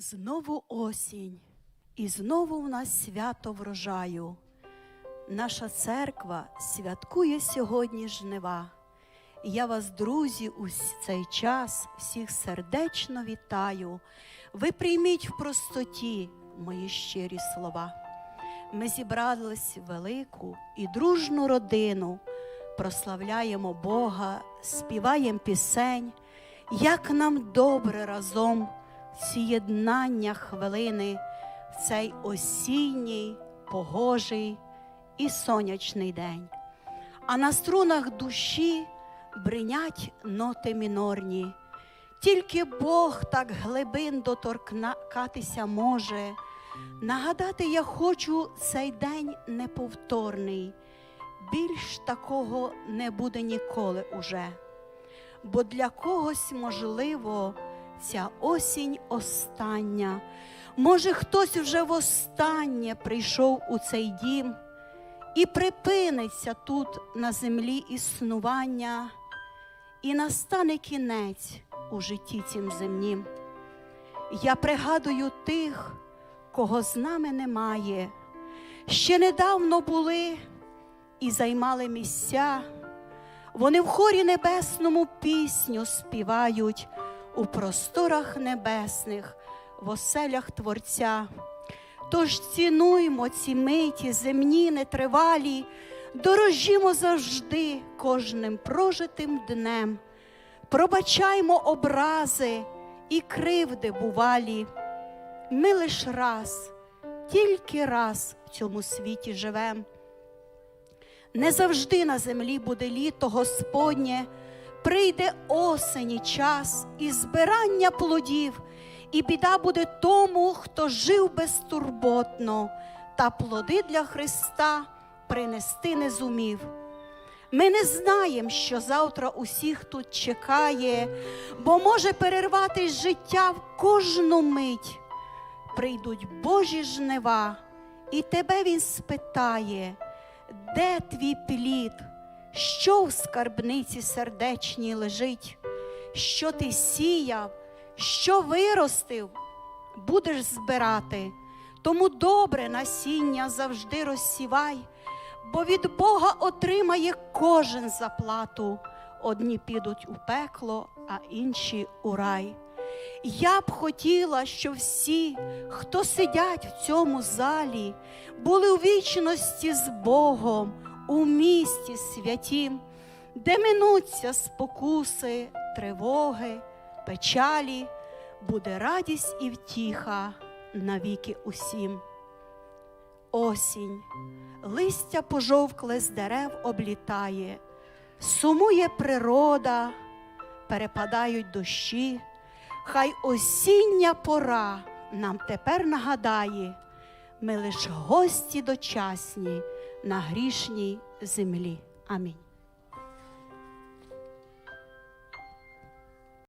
Знову осінь, і знову в нас свято врожаю. Наша церква святкує сьогодні жнива. Я вас, друзі, у цей час всіх сердечно вітаю. Ви прийміть в простоті мої щирі слова. Ми зібрались велику і дружну родину, прославляємо Бога, співаємо пісень, як нам добре разом в ці єднання хвилини в цей осінній, погожий і сонячний день. А на струнах душі бринять ноти мінорні. Тільки Бог так глибин доторкатися може. Нагадати я хочу цей день неповторний, більш такого не буде ніколи уже. Бо для когось, можливо, ця осінь остання. Може, хтось вже востаннє прийшов у цей дім і припиниться тут на землі існування, і настане кінець у житті цім земнім. Я пригадую тих, кого з нами немає, ще недавно були і займали місця. Вони в хорі небесному пісню співають у просторах небесних, в оселях Творця. Тож цінуймо ці миті земні нетривалі, дорожімо завжди кожним прожитим днем, пробачаймо образи і кривди бувалі. Ми лиш раз, тільки раз в цьому світі живем. Не завжди на землі буде літо Господнє, прийде осені час і збирання плодів, і біда буде тому, хто жив безтурботно, та плоди для Христа принести не зумів. Ми не знаємо, що завтра усіх тут чекає, бо може перервати життя в кожну мить. Прийдуть Божі жнива, і тебе Він спитає, де твій плід, що в скарбниці сердечній лежить, що ти сіяв, що виростив, будеш збирати. Тому добре насіння завжди розсівай, бо від Бога отримає кожен заплату. Одні підуть у пекло, а інші у рай. Я б хотіла, щоб всі, хто сидять в цьому залі, були у вічності з Богом у місті святім, де минуться спокуси, тривоги, печалі, буде радість і втіха навіки усім. Осінь, листя пожовкле з дерев облітає, сумує природа, перепадають дощі. Хай осіння пора нам тепер нагадає, ми лиш гості дочасні на грішній землі. Амінь.